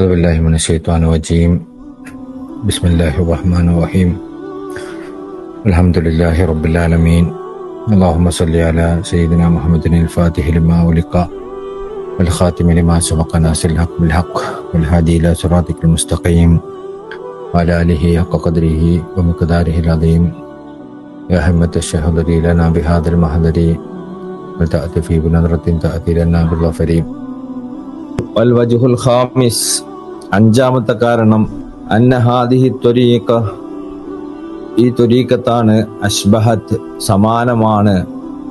أعوذ بالله من الشيطان الرجيم. بسم الله الرحمن الرحيم. الحمد لله رب العالمين. اللهم صل على سيدنا محمد الفاتح لما ولقى والخاتم لما سبق ناصر الحق بالحق والهادي إلى صراطك المستقيم وعلى آله حق قدره ومقداره العظيم. يا همة الشهود لنا بهذا المحضر وتأتي في بنظرة تأتي لنا بالغفر والوجه الخامس അഞ്ചാമത്തെ കാരണം അന്നഹാദിഹി ത്വരീക്ക ഈ ത്വരീഖത്താണ് അഷ്ബഹത്ത് സമാനമാണ്.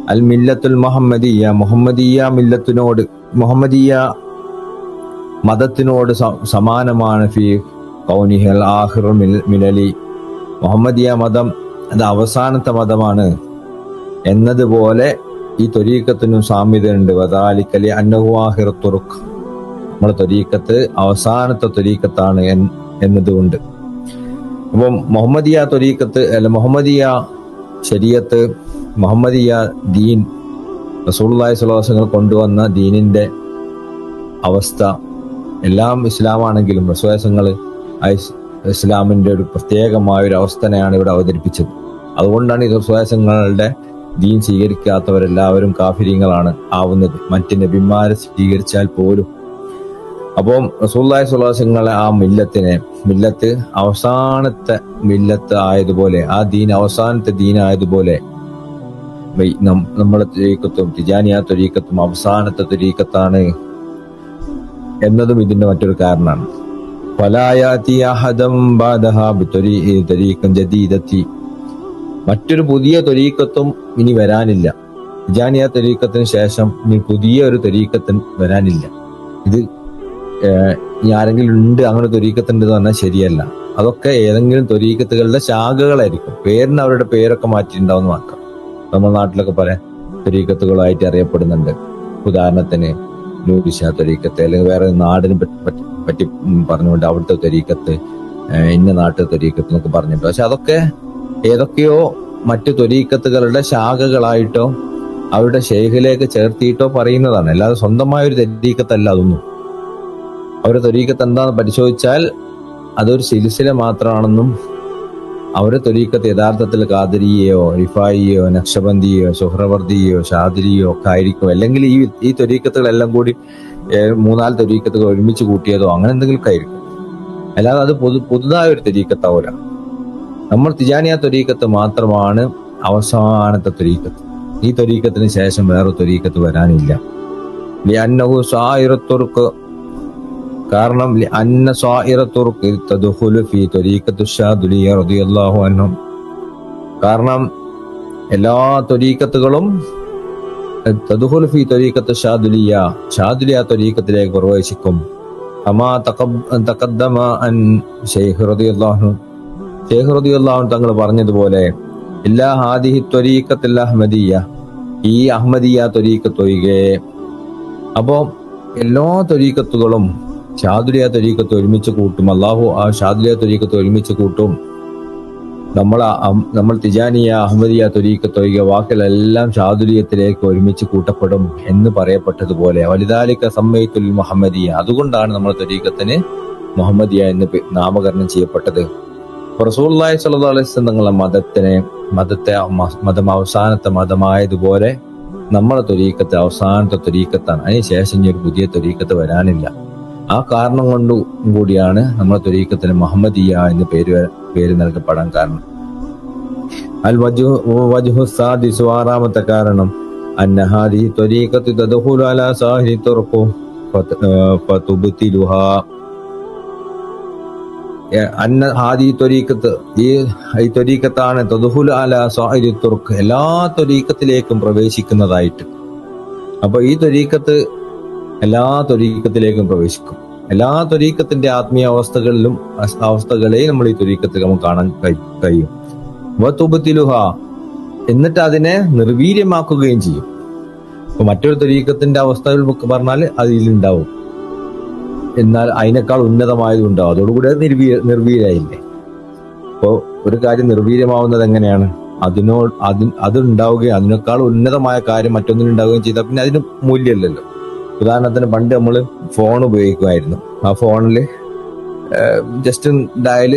അൽ മില്ലത്തുൽ മുഹമ്മദീയ മുഹമ്മദീയ മില്ലത്തിനോട് മുഹമ്മദീയ മതത്തിനോട് സമാനമാണ് ഫി കൗനിഹൽ ആഹിർ മിലലി മുഹമ്മദീയ മതം അത് അവസാനത്തെ മതമാണ് എന്നതുപോലെ ഈ ത്വരീക്കത്തിനും സാമ്യതയുണ്ട്. വതാലിക്കലി അന്നഹു ആഹിർ നമ്മുടെ തൊരീക്കത്ത് അവസാനത്തെ തൊരീക്കത്താണ് എന്നതുകൊണ്ട്. അപ്പം മുഹമ്മദിയ തൊരീക്കത്ത് അല്ല മുഹമ്മദിയ ശരീഅത്ത് മുഹമ്മദിയ ദീൻ റസൂള്ളി സ്വലാസങ്ങൾ കൊണ്ടുവന്ന ദീനിന്റെ അവസ്ഥ. എല്ലാം ഇസ്ലാമാണെങ്കിലും റസൂസങ്ങൾ ഇസ്ലാമിന്റെ ഒരു പ്രത്യേകമായ ഒരു അവസ്ഥനെയാണ് ഇവിടെ അവതരിപ്പിച്ചത്. അതുകൊണ്ടാണ് ഈ റസൂസങ്ങളുടെ ദീൻ സ്വീകരിക്കാത്തവരെല്ലാവരും കാഫിര്യങ്ങളാണ് ആവുന്നത്. മറ്റ് നബിമാരെ സ്വീകരിച്ചാൽ പോലും അപ്പം റസൂല്ലായി സുല്ലാസങ്ങളെ ആ മില്ലത്തിനെ മില്ലത്ത് അവസാനത്തെ മില്ലത്ത് ആയതുപോലെ ആ ദീൻ അവസാനത്തെ ദീനായതുപോലെ നമ്മളെ തൊരീക്കത്തും തിജാനിയ തുരീക്കത്തും അവസാനത്തെ തുരീക്കത്താണ് എന്നതും ഇതിന്റെ മറ്റൊരു കാരണമാണ്. മറ്റൊരു പുതിയ തൊരീക്കത്തും ഇനി വരാനില്ല. ഇജാനിയ തൊരീക്കത്തിന് ശേഷം ഇനി പുതിയ ഒരു തൊരീക്കത്തിന് വരാനില്ല. ഇത് ഇനി ആരെങ്കിലും ഉണ്ട് അങ്ങനെ തൊരീക്കത്തുണ്ട് എന്ന് പറഞ്ഞാൽ ശരിയല്ല. അതൊക്കെ ഏതെങ്കിലും തൊരീക്കത്തുകളുടെ ശാഖകളായിരിക്കും. പേരിന് അവരുടെ പേരൊക്കെ മാറ്റിയിട്ടുണ്ടാവും മാത്രം. നമ്മുടെ നാട്ടിലൊക്കെ പല തൊരീക്കത്തുകളായിട്ട് അറിയപ്പെടുന്നുണ്ട്. ഉദാഹരണത്തിന് നൂരിഷ തൊരീക്കത്ത് അല്ലെങ്കിൽ വേറെ നാടിനെ പറ്റി- പറഞ്ഞുകൊണ്ട് അവിടുത്തെ തൊരീക്കത്ത് ഇന്ന നാട്ടിലെ തൊരീക്കത്ത് എന്നൊക്കെ പറഞ്ഞിട്ട് പക്ഷെ അതൊക്കെ ഏതൊക്കെയോ മറ്റു തൊരീക്കത്തുകളുടെ ശാഖകളായിട്ടോ അവരുടെ ഷെയ്ഖിലേക്ക് ചേർത്തിയിട്ടോ പറയുന്നതാണ്. അല്ലാതെ സ്വന്തമായ ഒരു തൊരീക്കത്തല്ല അതൊന്നും. അവരുടെ തൊരീക്കത്ത് എന്താന്ന് പരിശോധിച്ചാൽ അതൊരു സിലിസില മാത്രമാണെന്നും അവരെ തൊരീക്കത്ത് യഥാർത്ഥത്തിൽ കാതിരിയെയോ റിഫായിയോ നക്ഷബന്ധിയോ സുഹ്രവർദിയോ ഷാദിരിയോ ഒക്കെ ആയിരിക്കും. അല്ലെങ്കിൽ ഈ ഈ തൊരീക്കത്തുകളെല്ലാം കൂടി മൂന്നാൽ തൊരീക്കത്തുകൾ ഒരുമിച്ച് കൂട്ടിയതോ അങ്ങനെ എന്തെങ്കിലും ആയിരിക്കും. അല്ലാതെ അത് പുതു പുതുതായ ഒരു തൊരീക്കത്താവൂല നമ്മൾ തിജാനിയ തൊരീക്കത്ത് മാത്രമാണ് അവസാനത്തെ തൊരീക്കത്ത് ഈ തൊരീക്കത്തിന് ശേഷം വേറെ തൊരീക്കത്ത് വരാനില്ല. അന്നവും സായിറത്തുർക്ക് കാരണം അന്ന കാരണം എല്ലാ തൊരീക്കത്തുകളും ഫീ ത്വരീഖത്തിലേക്ക് പ്രവേശിക്കും. അമാ തഖദ്ദമ അൻ തങ്ങൾ പറഞ്ഞതുപോലെ ഇല്ലാ ഹാദിഹി ത്വരീക്കത്തിൽ അഹ്മദിയ ഈ അഹ്മദിയ ത്വരീക്കത്തൊഴികെ അപ്പോൾ അപ്പോ എല്ലാ തൊരീക്കത്തുകളും ഷാദുലിയ തൊരീക്കത്ത് ഒരുമിച്ച് കൂട്ടും. അള്ളാഹു ആ ഷാദുലിയ തൊരീക്കത്ത് ഒരുമിച്ച് കൂട്ടും നമ്മൾ നമ്മൾ തിജാനിയ അഹമ്മദിയ തൊരീക്കത്ത് ഒഴികെ വാക്കിലെല്ലാം ഷാദുലിയത്തിലേക്ക് ഒരുമിച്ച് കൂട്ടപ്പെടും എന്ന് പറയപ്പെട്ടതുപോലെ. വലുതാലിക്ക സമ്മയത്തുൽ മുഹമ്മദിയ. അതുകൊണ്ടാണ് നമ്മൾ തൊരീക്കത്തിന് മുഹമ്മദിയ എന്ന് നാമകരണം ചെയ്യപ്പെട്ടത്. റസൂള്ളി അലൈഹി വസല്ലം തങ്ങളുടെ മതത്തിനെ മതത്തെ മതം അവസാനത്തെ മതമായതുപോലെ നമ്മളെ തൊരീക്കത്തെ അവസാനത്തെ തൊരീക്കത്താണ് അതിനുശേഷം ഇനി ഒരു പുതിയ തൊരീക്കത്ത് വരാനില്ല. ആ കാരണം കൊണ്ട് കൂടിയാണ് നമ്മുടെ തൊരീക്കത്തിന് മുഹമ്മദിയ എന്ന് പേര് പേര് നൽകപ്പെടാൻ കാരണം. അൽ വജു വജുഹു സാദിസു ആറാമത്തെ കാരണം അന്നഹാദി ത്വരീഖത്തു അലാ സാഹിരി തുർഖു അന്ന ഹാദി ത്വരീക്കത്ത് ഈ ഈ ത്വരീക്കത്താണ് തദ്ഖുലു അലാ സാഹിരി തുർക്ക് എല്ലാ ത്വരീക്കത്തിലേക്കും പ്രവേശിക്കുന്നതായിട്ട്. അപ്പൊ ഈ ത്വരീക്കത്ത് എല്ലാ ത്വരീക്കത്തിലേക്കും പ്രവേശിക്കും. എല്ലാ തൊരീക്കത്തിന്റെ ആത്മീയ അവസ്ഥകളിലും അവസ്ഥകളെയും നമ്മൾ ഈ തൊരീക്കത്തിൽ നമുക്ക് കാണാൻ കഴിയും. വത്തുപത്തിലുഹ എന്നിട്ട് അതിനെ നിർവീര്യമാക്കുകയും ചെയ്യും. അപ്പൊ മറ്റൊരു തൊരീക്കത്തിന്റെ അവസ്ഥകൾ പറഞ്ഞാൽ അതിലുണ്ടാവും എന്നാൽ അതിനേക്കാൾ ഉന്നതമായതും ഉണ്ടാവും. അതോടുകൂടി അത് നിർവീര്യായില്ലേ നിർവീരായില്ലേ? അപ്പോ ഒരു കാര്യം നിർവീര്യമാവുന്നത് എങ്ങനെയാണ്? അതിനോട് അതി അതുണ്ടാവുകയും അതിനേക്കാൾ ഉന്നതമായ കാര്യം മറ്റൊന്നിനുണ്ടാവുകയും ചെയ്താൽ പിന്നെ അതിന് മൂല്യമില്ലല്ലോ. ഉദാഹരണത്തിന് പണ്ട് നമ്മൾ ഫോൺ ഉപയോഗിക്കുമായിരുന്നു. ആ ഫോണിൽ ജസ്റ്റ് ഡയൽ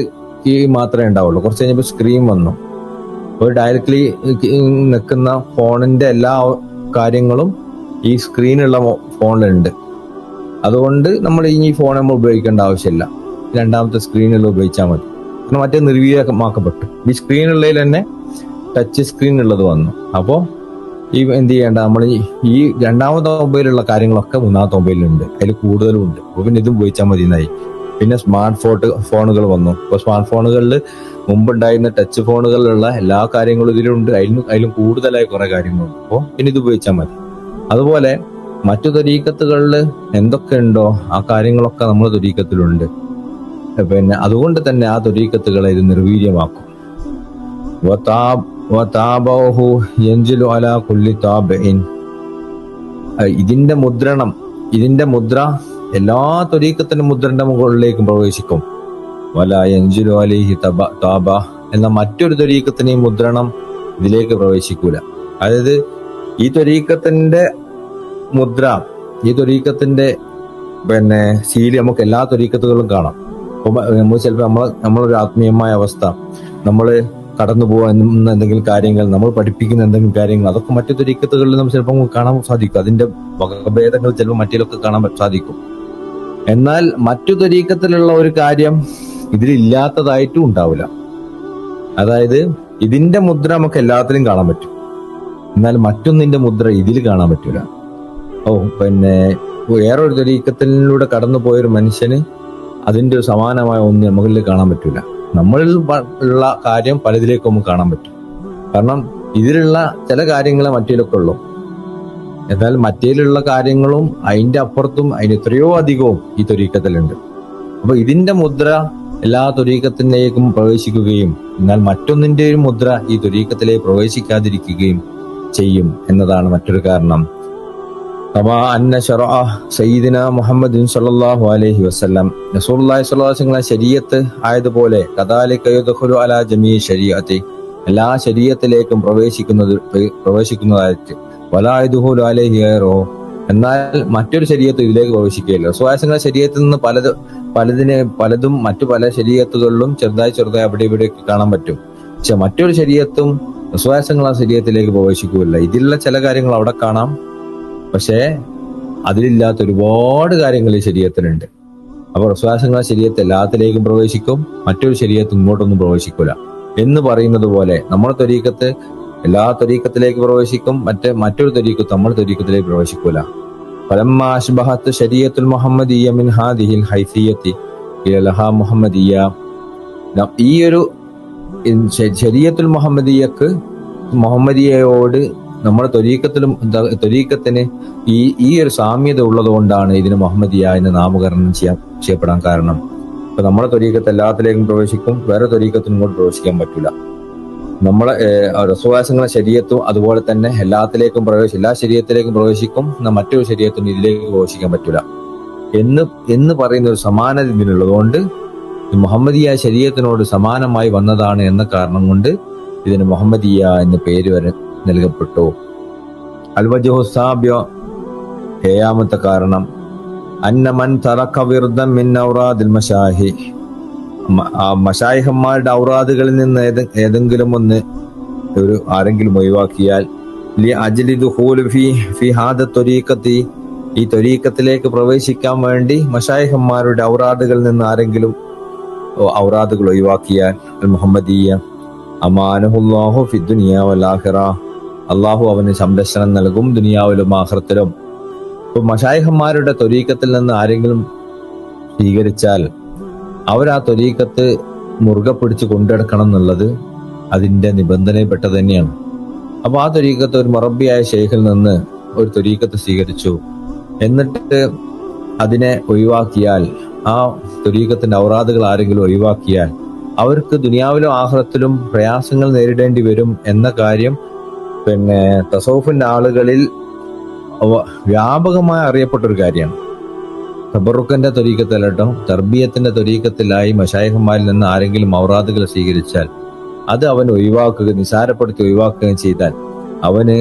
കീ മാത്രമേ ഉണ്ടാവുള്ളൂ. കുറച്ച് കഴിഞ്ഞപ്പോൾ സ്ക്രീൻ വന്നു. ഒരു ഡയൽ ക്ലീ നിൽക്കുന്ന ഫോണിന്റെ എല്ലാ കാര്യങ്ങളും ഈ സ്ക്രീനുള്ള ഫോണിലുണ്ട് അതുകൊണ്ട് നമ്മൾ ഇനി ഫോൺ നമ്മൾ ഉപയോഗിക്കേണ്ട ആവശ്യമില്ല. രണ്ടാമത്തെ സ്ക്രീനിൽ ഉപയോഗിച്ചാൽ മതി. കാരണം മറ്റേ നിർവീര്യമാക്കപ്പെട്ടു. ഈ സ്ക്രീനുള്ളതിൽ തന്നെ ടച്ച് സ്ക്രീൻ ഉള്ളത് വന്നു. അപ്പോൾ ഈ എന്ത് ചെയ്യേണ്ട? നമ്മൾ ഈ- രണ്ടാമത്തെ മൊബൈലുള്ള കാര്യങ്ങളൊക്കെ മൂന്നാമത്തെ മൊബൈലിലുണ്ട്. അതിൽ കൂടുതലും ഉണ്ട്. അപ്പോൾ പിന്നെ ഇതും ഉപയോഗിച്ചാൽ മതി എന്നായി പിന്നെ സ്മാർട്ട് ഫോട്ട് ഫോണുകൾ വന്നു. ഇപ്പോൾ സ്മാർട്ട് ഫോണുകളിൽ മുമ്പുണ്ടായിരുന്ന ടച്ച് ഫോണുകളിലുള്ള എല്ലാ കാര്യങ്ങളും ഇതിലുണ്ട്. അതിലും അതിലും കൂടുതലായി കുറെ കാര്യങ്ങളുണ്ട്. അപ്പോൾ പിന്നെ ഇത് ഉപയോഗിച്ചാൽ മതി. അതുപോലെ മറ്റു തൊരീക്കത്തുകളിൽ എന്തൊക്കെ ഉണ്ടോ ആ കാര്യങ്ങളൊക്കെ നമ്മൾ തൊരീക്കത്തിലുണ്ട് പിന്നെ അതുകൊണ്ട് തന്നെ ആ തൊരീക്കത്തുകളെ ഇത് നിർവീര്യമാക്കും. കുല്ലി ഇതിന്റെ മുദ്രണം ഇതിന്റെ മുദ്ര എല്ലാ തൊരീക്കത്തിന്റെ മുദ്രന്റെ മുകളിലേക്കും പ്രവേശിക്കും. വല യൻജിലു അലിഹി തബ താബ എന്ന മറ്റൊരു തൊരീക്കത്തിനെയും മുദ്രണം ഇതിലേക്ക് പ്രവേശിക്കൂല. അതായത് ഈ തൊരീക്കത്തിന്റെ മുദ്ര ഈ തൊരീക്കത്തിന്റെ പിന്നെ ശീലി നമുക്ക് എല്ലാ തൊരീക്കത്തുകളും കാണാം. നമ്മൾ ചിലപ്പോൾ നമ്മൾ നമ്മളൊരു ആത്മീയമായ അവസ്ഥ നമ്മൾ കടന്നു പോകുന്ന എന്തെങ്കിലും കാര്യങ്ങൾ നമ്മൾ പഠിപ്പിക്കുന്ന എന്തെങ്കിലും കാര്യങ്ങൾ അതൊക്കെ മറ്റു തൊരീക്കത്തുകളിൽ നമുക്ക് ചിലപ്പോൾ കാണാൻ സാധിക്കും. അതിന്റെ വകഭേദങ്ങൾ ചിലപ്പോൾ മറ്റിലൊക്കെ കാണാൻ സാധിക്കും. എന്നാൽ മറ്റു തരീക്കത്തിലുള്ള ഒരു കാര്യം ഇതിലില്ലാത്തതായിട്ടും ഉണ്ടാവില്ല. അതായത് ഇതിന്റെ മുദ്ര നമുക്ക് എല്ലാത്തിലും കാണാൻ പറ്റും. എന്നാൽ മറ്റൊന്നിന്റെ മുദ്ര ഇതിൽ കാണാൻ പറ്റൂല. ഓ പിന്നെ വേറൊരു തരീക്കത്തിലൂടെ കടന്നു പോയൊരു മനുഷ്യന് അതിന്റെ ഒരു സമാനമായ ഒന്ന് നമ്മളിൽ കാണാൻ പറ്റൂല. നമ്മളിൽ പ- ഉള്ള കാര്യം പലതിലേക്കും നമുക്ക് കാണാൻ പറ്റും. കാരണം ഇതിലുള്ള ചില കാര്യങ്ങളെ മറ്റേലൊക്കെ ഉള്ളൂ. എന്നാൽ മറ്റേലുള്ള കാര്യങ്ങളും അതിന്റെ അപ്പുറത്തും അതിന് എത്രയോ അധികവും ഈ തൊരീക്കത്തിലുണ്ട് അപ്പൊ ഇതിന്റെ മുദ്ര എല്ലാ തുരീക്കത്തിലേക്കും പ്രവേശിക്കുകയും എന്നാൽ മറ്റൊന്നിന്റെയും മുദ്ര ഈ തൊരീക്കത്തിലേക്ക് പ്രവേശിക്കാതിരിക്കുകയും ചെയ്യും എന്നതാണ് മറ്റൊരു കാരണം. കമാ അന്ന ശറഅ സയ്യിദിന മുഹമ്മദ് സല്ലല്ലാഹു അലൈഹി സ്വല്ലല്ലാഹു അലൈഹി വസല്ലം ശരീഅത്ത് ആയതുപോലെ കദാലിക യദ്ഖുലു അലാ ജമീ ശരീഅത്തി എല്ലാ ശരീഅത്തിലേക്കും പ്രവേശിക്കുന്നത് പ്രവേശിക്കുന്നതായിട്ട്. വലായുദുഹുലു അലൈഹി ഗൈറോ എന്നാൽ മറ്റൊരു ശരീരത്ത് ഇതിലേക്ക് പ്രവേശിക്കുകയില്ല. സുഹാസിങ്ങളെ ശരീരത്തിൽ നിന്ന് പലത് പലതിനെ പലതും മറ്റു പല ശരീരത്തുകളിലും ചെറുതായി ചെറുതായി അവിടെ ഇവിടെയൊക്കെ കാണാൻ പറ്റും. പക്ഷെ മറ്റൊരു ശരീരത്തും സുഹാസങ്ങൾ ആ ശരീരത്തിലേക്ക് പ്രവേശിക്കുകയില്ല ഇതിലുള്ള ചില കാര്യങ്ങൾ അവിടെ കാണാം. പക്ഷേ അതിലില്ലാത്ത ഒരുപാട് കാര്യങ്ങൾ ഈ ശരീരത്തിലുണ്ട്. അപ്പൊ ആ ശരീരത്തെ എല്ലാത്തിലേക്കും പ്രവേശിക്കും മറ്റൊരു ശരീരത്ത് ഇങ്ങോട്ടൊന്നും പ്രവേശിക്കൂല. എന്ന് പറയുന്നത് പോലെ നമ്മുടെ തൊരീക്കത്ത് എല്ലാ തൊരീക്കത്തിലേക്ക് പ്രവേശിക്കും മറ്റേ മറ്റൊരു തൊരീക്കത്ത് നമ്മുടെ തൊരീക്കത്തിലേക്ക് പ്രവേശിക്കൂല. ഫലമ്മ ശരീരത്തുൽ മുഹമ്മദിയ മിൻ ഹൈഫിയത്തി ഇലഹ ഈ ഒരു ശരീരത്തുൽ മുഹമ്മദിയക്ക് മുഹമ്മദിയയോട് നമ്മുടെ തൊരീക്കത്തിലും തൊലീക്കത്തിന് ഈ ഈ ഒരു സാമ്യത ഉള്ളതുകൊണ്ടാണ് ഇതിന് മുഹമ്മദിയ എന്ന് നാമകരണം ചെയ്യാൻ ചെയ്യപ്പെടാൻ കാരണം. ഇപ്പൊ നമ്മുടെ തൊരീക്കത്ത് എല്ലാത്തിലേക്കും പ്രവേശിക്കും വേറെ തൊരീക്കത്തിനും കൂടെ പ്രവേശിക്കാൻ പറ്റില്ല നമ്മളെ രസവാസങ്ങളെ ശരീരത്തും അതുപോലെ തന്നെ എല്ലാത്തിലേക്കും പ്രവേശിക്കും എല്ലാ ശരീരത്തിലേക്കും പ്രവേശിക്കും മറ്റൊരു ശരീരത്തിനും ഇതിലേക്ക് പ്രവേശിക്കാൻ പറ്റില്ല എന്ന് എന്ന് പറയുന്ന ഒരു സമാനത ഇതിനുള്ളതുകൊണ്ട് മുഹമ്മദിയ ശരീരത്തിനോട് സമാനമായി വന്നതാണ് എന്ന കാരണം കൊണ്ട് ഇതിന് മുഹമ്മദിയ എന്ന പേര് വരെ നൽകപ്പെട്ടു. അൽവജുഹു സാബ്യ ഏഴാമത്തെ കാരണം അന്ന മൻ തറക്ക വിർദം മിൻ ഔറാദിൽ മഷാഹി മഷായിഹന്മാരുടെ ഔറാദുകളിൽ നിന്ന് ഏതെങ്കിലും ഒന്ന് ഒരു ആരെങ്കിലും ഒഴിവാക്കിയാൽ ത്വരീഖത്തി ഈ ത്വരീക്കത്തിലേക്ക് പ്രവേശിക്കാൻ വേണ്ടി മഷായിഹന്മാരുടെ ഔറാദുകളിൽ നിന്ന് ആരെങ്കിലും ഔറാദുകൾ ഒഴിവാക്കിയാൽ മുഹമ്മദീയ അമാനഹുല്ലാഹു ഫി ദുനിയ വൽ ആഖിറ. അള്ളാഹു അവന് സംരക്ഷണം നൽകും ദുനിയാവിലും ആഹ്റത്തിലും. ഇപ്പൊ മഷായിഹന്മാരുടെ തൊരീക്കത്തിൽ നിന്ന് ആരെങ്കിലും സ്വീകരിച്ചാൽ അവർ ആ തൊരീക്കത്ത് മുറുകെ പിടിച്ച് കൊണ്ടെടുക്കണം എന്നുള്ളത് അതിന്റെ നിബന്ധനയിൽപ്പെട്ട തന്നെയാണ്. അപ്പൊ ആ തൊരീക്കത്ത് ഒരു മറബിയായ ഷെയ്ഖിൽ നിന്ന് ഒരു തൊരീക്കത്ത് സ്വീകരിച്ചു. എന്നിട്ട് അതിനെ ഒഴിവാക്കിയാൽ ആ തൊരീക്കത്തിന്റെ ഔറാദുകൾ ആരെങ്കിലും ഒഴിവാക്കിയാൽ അവർക്ക് ദുനിയാവിലും ആഹ്റത്തിലും പ്രയാസങ്ങൾ നേരിടേണ്ടി വരും എന്ന കാര്യം പിന്നെ തസൗഫിന്റെ ആളുകളിൽ വ്യാപകമായി അറിയപ്പെട്ട ഒരു കാര്യമാണ്. തബറുക്കന്റെ തൊരീക്കത്തിലട്ടോ തർബീയത്തിന്റെ തൊരീക്കത്തിലായി മഷായഹന്മാരിൽ നിന്ന് ആരെങ്കിലും ഔറാദുകൾ സ്വീകരിച്ചാൽ അത് അവൻ ഒഴിവാക്കുക നിസാരപ്പെടുത്തി ഒഴിവാക്കുകയും ചെയ്താൽ അവന്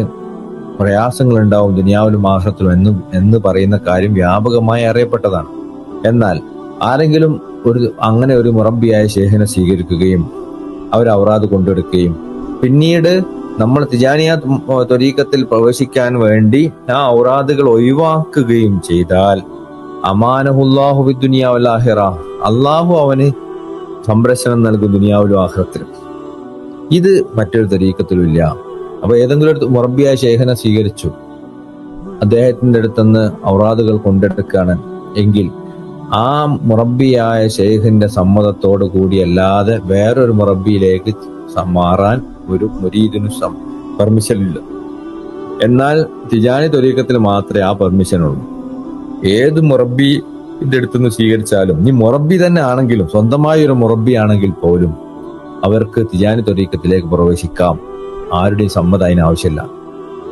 പ്രയാസങ്ങൾ ഉണ്ടാവും ദുനിയാവിലും ആഹ്റത്തിലും എന്നും എന്ന് പറയുന്ന കാര്യം വ്യാപകമായി അറിയപ്പെട്ടതാണ്. എന്നാൽ ആരെങ്കിലും ഒരു അങ്ങനെ ഒരു മുറബിയായ ശേഖനെ സ്വീകരിക്കുകയും അവർ ഔറാദ് കൊണ്ടെടുക്കുകയും പിന്നീട് നമ്മൾ തിജാനിയ ത്വരീക്കത്തിൽ പ്രവേശിക്കാൻ വേണ്ടി ആ ഔറാദുകൾ ഒഴിവാക്കുകയും ചെയ്താൽ അമാനഹുല്ലാഹു ദുനിയാവല്ലാഹിറ അള്ളാഹു അവന് സംരക്ഷണം നൽകും ദുനിയാവിലും ആഹ്റത്തിലും. ഇത് മറ്റൊരു തരീക്കത്തിലും ഇല്ല അപ്പൊ ഏതെങ്കിലും ഒരു മുറബിയായ ശേഖനെ സ്വീകരിച്ചു. അദ്ദേഹത്തിന്റെ അടുത്തുനിന്ന് ഔറാദുകൾ കൊണ്ടെടുക്കുകയാണ് എങ്കിൽ ആ മുറബിയായ ഷെയ്ഖിന്റെ സമ്മതത്തോടു കൂടിയല്ലാതെ വേറൊരു മുറബിയിലേക്ക് മാറാൻ ഒരു മുരീദിനു പെർമിഷൻ ഇല്ല. എന്നാൽ തിജാനി തൊരീക്കത്തിൽ മാത്രമേ ആ പെർമിഷൻ ഉള്ളൂ. ഏത് മുറബിന്റെ അടുത്തുനിന്ന് സ്വീകരിച്ചാലും നീ മുറബി തന്നെ ആണെങ്കിലും സ്വന്തമായ ഒരു മുറബി ആണെങ്കിൽ പോലും അവർക്ക് തിജാനി തൊരീക്കത്തിലേക്ക് പ്രവേശിക്കാം. ആരുടെയും സമ്മതം അതിന് ആവശ്യമില്ല.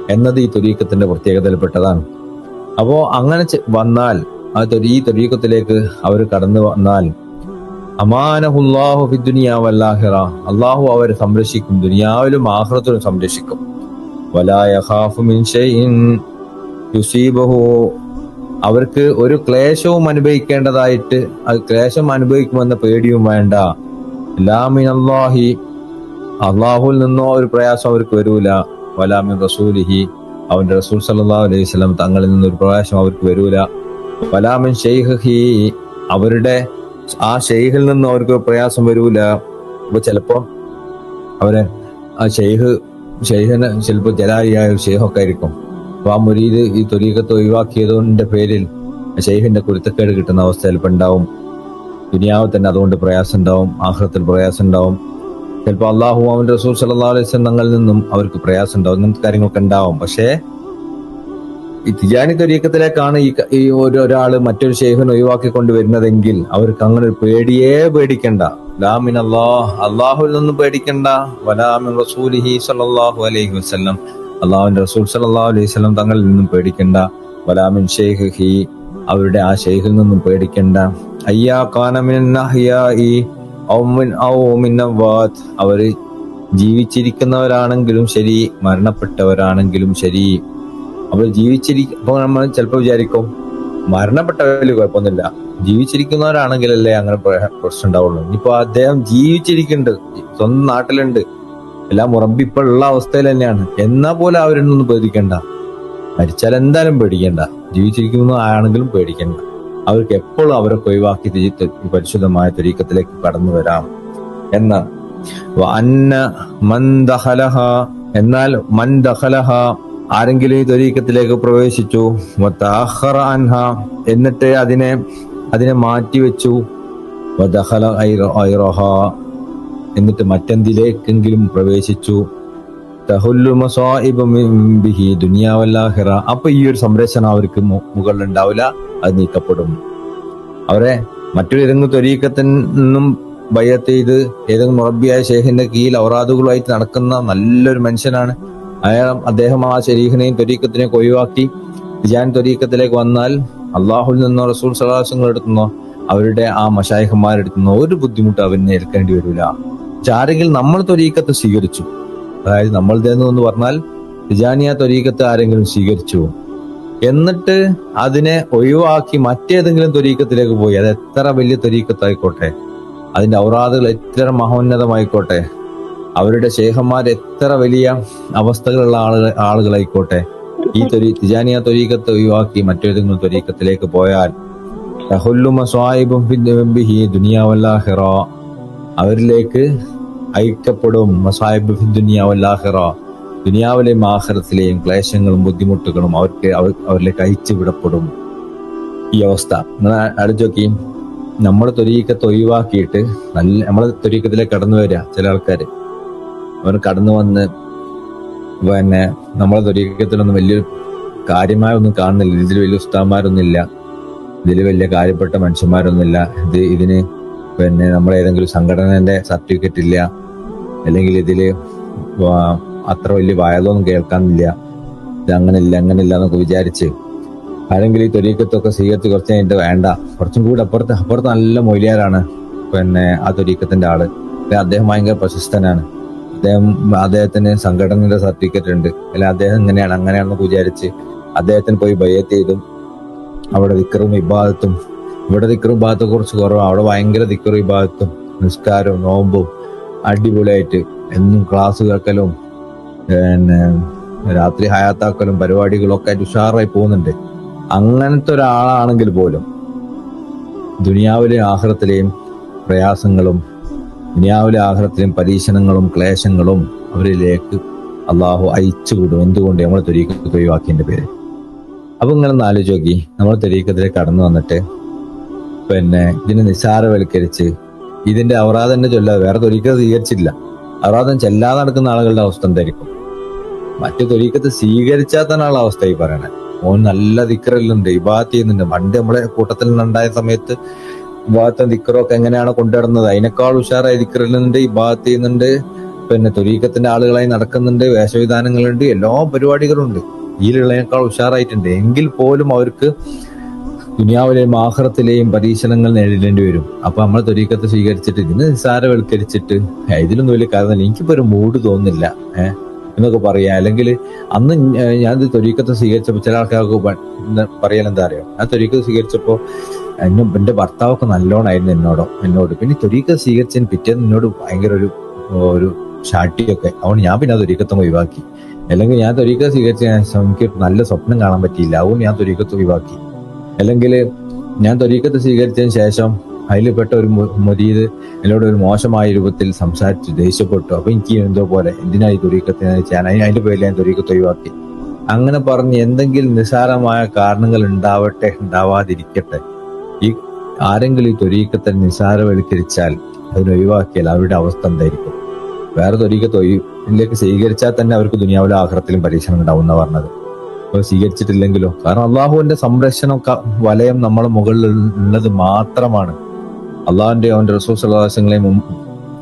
എന്നത് ഈ തൊരീക്കത്തിന്റെ പ്രത്യേകതയിൽപ്പെട്ടതാണ്. അപ്പോൾ അങ്ങനെ വന്നാൽ ആ ഈ തൊരീക്കത്തിലേക്ക് അവർ കടന്നു വന്നാൽ അമാനഹുല്ലാഹു ഫിദ്ദുനിയാവല്ലാഹിറ അള്ളാഹു അവരെ സംരക്ഷിക്കും ദുനിയാവിലും ആഹ്റത്തിലും സംരക്ഷിക്കും. യുസീബഹു. അവർക്ക് ഒരു ക്ലേശവും അനുഭവിക്കേണ്ടതായിട്ട് ക്ലേശം അനുഭവിക്കുമെന്ന പേടിയും വേണ്ട. അള്ളാഹി അള്ളാഹുൽ നിന്നോ ഒരു പ്രയാസം അവർക്ക് വരൂല. വലാമിൻ റസൂലിഹി അവന്റെ റസൂൽ സല്ലാ അലൈഹി സ്വലം തങ്ങളിൽ നിന്ന് ഒരു പ്രയാസം അവർക്ക് വരൂല. വലാമിൻ ഷെയ്ഹി അവരുടെ ആ ഷെയ്ഖിൽ നിന്ന് അവർക്ക് പ്രയാസം വരൂല. അപ്പൊ ചിലപ്പോ അവരെ ആ ഷെയ്ഖ് ഷെയ്ഖിന് ചിലപ്പോ ജലാലിയായ ഒരു ഷെയ്ഖൊക്കെ ആയിരിക്കും. അപ്പൊ ആ മുരീദ് ഈ തൊലീകത്ത് ഒഴിവാക്കിയതിന്റെ പേരിൽ ഷെയ്ഖിന്റെ കുരുത്തക്കേട് കിട്ടുന്ന അവസ്ഥ ചിലപ്പോൾ ഉണ്ടാവും. ദുനിയാവ് തന്നെ അതുകൊണ്ട് പ്രയാസം ഉണ്ടാവും ആഹ്ലത്തിൽ പ്രയാസം ഉണ്ടാവും. ചിലപ്പോൾ അള്ളാഹു അവന്റെ റസൂൽ സല്ലാ വസല്ലം തങ്ങളിൽ നിന്നും അവർക്ക് പ്രയാസം ഉണ്ടാവും ഇങ്ങനത്തെ കാര്യങ്ങളൊക്കെ ഉണ്ടാവും. പക്ഷേ തിജാനി തൊരീക്കത്തിലേക്കാണ് ഈ ഈ ഒരു ഒരാൾ മറ്റൊരു ഷെയ്ഖിനെ ഒഴിവാക്കി കൊണ്ടുവരുന്നതെങ്കിൽ അവർക്ക് അങ്ങനെ ഒരു പേടിയേ പേടിക്കണ്ട. ലാമിൻ അള്ളാഹ് അള്ളാഹുവിൽ നിന്നും പേടിക്കണ്ട. വലാമിൻ റസൂലിഹി സല്ലല്ലാഹു അലൈഹി വസ്ലം അള്ളാഹുവിന്റെ റസൂൽ സല്ലല്ലാഹു അലൈഹി വസ്ലം തങ്ങളിൽ നിന്നും പേടിക്കണ്ട. വലാമിൻ ഷെയ്ഖ് ഹി അവരുടെ ആ ഷെയ്ഖിൽ നിന്നും പേടിക്കണ്ട. അയ്യാ കാനമിൻ അവർ ജീവിച്ചിരിക്കുന്നവരാണെങ്കിലും ശരി മരണപ്പെട്ടവരാണെങ്കിലും ശരി. അവർ ജീവിച്ചിരിക്കും അപ്പൊ നമ്മൾ ചിലപ്പോൾ വിചാരിക്കും മരണപ്പെട്ടവരിൽ കുഴപ്പമൊന്നുമില്ല. ജീവിച്ചിരിക്കുന്നവരാണെങ്കിലല്ലേ അങ്ങനെ പ്ര- പ്രശ്നം ഉണ്ടാവുള്ളൂ. ഇനിയിപ്പോ അദ്ദേഹം ജീവിച്ചിരിക്കുന്നുണ്ട്. സ്വന്തം നാട്ടിലുണ്ട്. എല്ലാം ഉറമ്പി ഇപ്പൊ ഉള്ള അവസ്ഥയിൽ തന്നെയാണ്. എന്നാ പോലെ അവരൊന്നും പേടിക്കണ്ട. മരിച്ചാൽ എന്തായാലും പേടിക്കണ്ട. ജീവിച്ചിരിക്കുന്ന ആണെങ്കിലും പേടിക്കണ്ട. അവർക്ക് എപ്പോഴും അവരെ ഒഴിവാക്കി പരിശുദ്ധമായ തിരീക്കത്തിലേക്ക് കടന്നു വരാം എന്നാണ് വഅന്ന മൻ ദഹലഹ എന്നാൽ മൻ ദഖലഹ ആരെങ്കിലും ഈ തൊരീക്കത്തിലേക്ക് പ്രവേശിച്ചു അൻഹ എന്നിട്ട് അതിനെ അതിനെ മാറ്റിവെച്ചു. എന്നിട്ട് മറ്റെന്തിലേക്കെങ്കിലും പ്രവേശിച്ചു. ബിഹി ദുനിയാവല്ലാഹിറ. അപ്പൊ ഈ ഒരു സംരക്ഷണം അവർക്ക് മുകളിൽ ഉണ്ടാവില്ല അത് നീക്കപ്പെടും. അവരെ മറ്റൊരു ഏതെങ്കിലും തൊരീക്കത്തിൽ നിന്നും ബയ്യത്ത് ചെയ്ത് ഏതെങ്കിലും മുറബിയായ ഷേഖിന്റെ കീഴിൽ ഔറാദുകളുമായിട്ട് നടക്കുന്ന നല്ലൊരു മനുഷ്യനാണ് അയാൾ അദ്ദേഹം ആ ശരീഖിനെയും തൊരീക്കത്തിനെയും ഒഴിവാക്കി ജിയാൻ തൊരീക്കത്തിലേക്ക് വന്നാൽ അള്ളാഹുൽ നിന്നോ റസൂൽ എടുക്കുന്നോ അവരുടെ ആ മഷായഹന്മാരെടുത്തുന്നോ ഒരു ബുദ്ധിമുട്ട് അവന് ഏൽക്കേണ്ടി വരില്ല. ആരെങ്കിലും നമ്മൾ തൊരീക്കത്ത് സ്വീകരിച്ചു. അതായത് നമ്മൾ എന്ന് പറഞ്ഞാൽ റിജാനിയ തൊരീക്കത്ത് ആരെങ്കിലും സ്വീകരിച്ചു. എന്നിട്ട് അതിനെ ഒഴിവാക്കി മറ്റേതെങ്കിലും തൊരീക്കത്തിലേക്ക് പോയി. അത് എത്ര വലിയ തൊരീക്കത്തായിക്കോട്ടെ അതിന്റെ ഔറാദുകൾ എത്ര മഹോന്നതമായിക്കോട്ടെ. അവരുടെ ശേഖന്മാർ എത്ര വലിയ അവസ്ഥകളുള്ള ആളുകൾ ആളുകളായിക്കോട്ടെ. ഈ തൊരി തിജാനിയ തൊരീക്കത്ത് ഒഴിവാക്കി മറ്റേതെങ്കിലും തൊരീക്കത്തിലേക്ക് പോയാൽ ദുനിയാവല്ലാഹിറ. അവരിലേക്ക് ഐക്യപ്പെടും മസായിബ് ഫി ദുനിയാവല്ലാഹിറ. ദുനിയാവിലെയും ആഹ്റത്തിലെയും ക്ലേശങ്ങളും ബുദ്ധിമുട്ടുകളും അവർക്ക് അവർ- അവരിലേക്ക് അയച്ചു വിടപ്പെടും. ഈ അവസ്ഥ. നിങ്ങൾ അടിച്ചു നോക്കി. നമ്മൾ തൊരീക്കത്ത് ഒഴിവാക്കിയിട്ട് നല്ല നമ്മളെ തൊരീക്കത്തിലേക്ക് കടന്നു വരിക ചില ആൾക്കാർ അവർ കടന്നു വന്ന് പിന്നെ നമ്മളെ ദുരീകത്തിലൊന്നും വലിയൊരു കാര്യമായ ഒന്നും കാണുന്നില്ല. ഇതിൽ വലിയ ഉസ്താന്മാരൊന്നും ഇല്ല ഇതിൽ വലിയ കാര്യപ്പെട്ട മനുഷ്യന്മാരൊന്നുമില്ല. ഇത് ഇതിന് പിന്നെ നമ്മൾ ഏതെങ്കിലും സംഘടനന്റെ സർട്ടിഫിക്കറ്റ് ഇല്ല. അല്ലെങ്കിൽ ഇതിൽ അത്ര വലിയ വയലൊന്നും കേൾക്കാനില്ല. ഇത് അങ്ങനെ ഇല്ല അങ്ങനെ ഇല്ല എന്നൊക്കെ വിചാരിച്ച് ആരെങ്കിലും ഈ തൊരീക്കത്തൊക്കെ സ്വീകരിച്ച് കുറച്ച് കഴിഞ്ഞിട്ട് വേണ്ട. കുറച്ചും കൂടി അപ്പുറത്ത് അപ്പുറത്ത് നല്ല മൊയിലിയാരാണ് പിന്നെ ആ തൊരീക്കത്തിന്റെ ആൾ. അദ്ദേഹം ഭയങ്കര പ്രശസ്തനാണ്. അദ്ദേഹം അദ്ദേഹത്തിന് സംഘടനയുടെ സർട്ടിഫിക്കറ്റ് ഉണ്ട്. അല്ല അദ്ദേഹം ഇങ്ങനെയാണ് അങ്ങനെയാണെന്ന് വിചാരിച്ച് അദ്ദേഹത്തിന് പോയി ബയ്യത്ത് ചെയ്തും അവിടെ വിക്രം ഇബാദത്തും ഇവിടെ ദിക്കറും വിഭാഗത്തെ കുറച്ച് കുറവാണ് അവിടെ ഭയങ്കര ദിക്കറും വിഭാഗത്തും നിസ്കാരവും നോമ്പും അടിപൊളിയായിട്ട് എന്നും ക്ലാസ് കേൾക്കലും പിന്നെ രാത്രി ഹയാത്താക്കലും പരിപാടികളൊക്കെ ആയിട്ട് ഉഷാറായി പോകുന്നുണ്ട്. അങ്ങനത്തെ ഒരാളാണെങ്കിൽ പോലും ദുനിയാവിലെയും ആഹ്റത്തിലെയും പ്രയാസങ്ങളും ദുനിയാവിലെ ആഹ്ലത്തിലും പരീക്ഷണങ്ങളും ക്ലേശങ്ങളും അവരിലേക്ക് അള്ളാഹു അയച്ചു വിടും എന്തുകൊണ്ട് നമ്മൾ തെരീക്കത്തിൽ ഒഴിവാക്കിയതിന്റെ പേര്? അപ്പൊ ഇങ്ങനെ ഒന്ന് ആലോചിച്ച് നോക്കി. നമ്മൾ തെരീക്കത്തിലേക്ക് കടന്നു വന്നിട്ട് പിന്നെ ഇതിനെ നിസ്സാരവൽക്കരിച്ച് ഇതിന്റെ തന്നെ ചൊല്ലാതെ വേറെ തൊരീക്കത്ത് സ്വീകരിച്ചില്ല അവറാദം ചെല്ലാതെ നടക്കുന്ന ആളുകളുടെ അവസ്ഥ എന്തായിരിക്കും? മറ്റു തൊരീക്കത്ത് സ്വീകരിച്ചാൽ തന്നെയുള്ള അവസ്ഥ ഈ പറയണേ. ഓൻ നല്ല ദിക്കറല്ലുണ്ട് ഇബാത്ത് ചെയ്യുന്നുണ്ട്. പണ്ട് നമ്മളെ കൂട്ടത്തിൽ നിന്നുണ്ടായ സമയത്ത് ഇബാത്തും ദിക്കറൊക്കെ എങ്ങനെയാണ് കൊണ്ടുവരുന്നത് അതിനേക്കാൾ ഉഷാറായി ദിക്കറിലുണ്ട് ഈ ഭാഗത്ത് ചെയ്യുന്നുണ്ട്. പിന്നെ തുരീക്കത്തിന്റെ ആളുകളായി നടക്കുന്നുണ്ട് വേഷവിധാനങ്ങളുണ്ട് എല്ലാ പരിപാടികളും ഉണ്ട് ഇതിലുള്ളതിനേക്കാൾ ഉഷാറായിട്ടുണ്ട്. എങ്കിൽ പോലും അവർക്ക് ദുനിയാവിലെയും ആഹ്റത്തിലെയും പരീക്ഷണങ്ങൾ നേരിടേണ്ടി വരും. അപ്പൊ നമ്മൾ തൊരീക്കത്ത് സ്വീകരിച്ചിട്ട് ഇതിന് നിസ്സാരവൽക്കരിച്ചിട്ട് "ഏ, ഇതിലൊന്നും വലിയ കാരണം എനിക്കിപ്പോ ഒരു മൂഡ് തോന്നുന്നില്ല ഏഹ് എന്നൊക്കെ പറയാ. അല്ലെങ്കിൽ അന്ന് ഞാൻ തൊരീക്കത്ത് സ്വീകരിച്ചപ്പോൾ ചില ആൾക്കാർക്ക് പറയാൻ എന്താ അറിയാം? ആ തൊരീക്കത്ത് സ്വീകരിച്ചപ്പോ എന്നെ എന്റെ ഭർത്താവൊക്കെ നല്ലോണായിരുന്നു എന്നോടോ എന്നോട്. പിന്നെ തൊരീക്ക സ്വീകരിച്ചതിന് പിറ്റേന്ന് എന്നോട് ഭയങ്കര ഒരു ഒരു ഷാട്ടിയൊക്കെ അതുകൊണ്ട് ഞാൻ പിന്നെ അത് ഒരുക്കത്തും ഒഴിവാക്കി. അല്ലെങ്കിൽ ഞാൻ തൊരീക്ക സ്വീകരിച്ച എനിക്ക് നല്ല സ്വപ്നം കാണാൻ പറ്റിയില്ല. അതുകൊണ്ട് ഞാൻ തൊരീക്കത്ത് ഒഴിവാക്കി. അല്ലെങ്കിൽ ഞാൻ തൊരീക്കത്ത് സ്വീകരിച്ചതിന് ശേഷം അതിൽപ്പെട്ട ഒരു മുരീത് എന്നോട് ഒരു മോശമായ രൂപത്തിൽ സംസാരിച്ചു ദേഷ്യപ്പെട്ടു. അപ്പൊ എനിക്ക് എന്തോ പോലെ എന്തിനായി തൊരീക്കത്തിന് ഞാൻ അതിന് അതിന്റെ പേരിൽ ഞാൻ തൊരീക്കത്ത് ഒഴിവാക്കി. അങ്ങനെ പറഞ്ഞ് എന്തെങ്കിലും നിസ്സാരമായ കാരണങ്ങൾ ഉണ്ടാവട്ടെ ഉണ്ടാവാതിരിക്കട്ടെ. ഈ ആരെങ്കിലും ഈ തൊരീക്കത്തെ നിസ്സാരവൽക്കരിച്ചാൽ അതിനെ ഒഴിവാക്കിയാൽ അവരുടെ അവസ്ഥ എന്തായിരിക്കും? വേറെ തൊരീക്കത്ത് ഒഴിവിലേക്ക് സ്വീകരിച്ചാൽ തന്നെ അവർക്ക് ദുനിയാവിലെ ആഹ്റത്തിലും പരീക്ഷണം ഉണ്ടാവും എന്നാ പറഞ്ഞത്. അപ്പൊ സ്വീകരിച്ചിട്ടില്ലെങ്കിലോ? കാരണം അള്ളാഹുവിന്റെ സംരക്ഷണം വലയം നമ്മളെ മുകളിൽ ഉള്ളത് മാത്രമാണ്. അള്ളാഹുവിന്റെ അവന്റെ റസൂസലാസങ്ങളെയും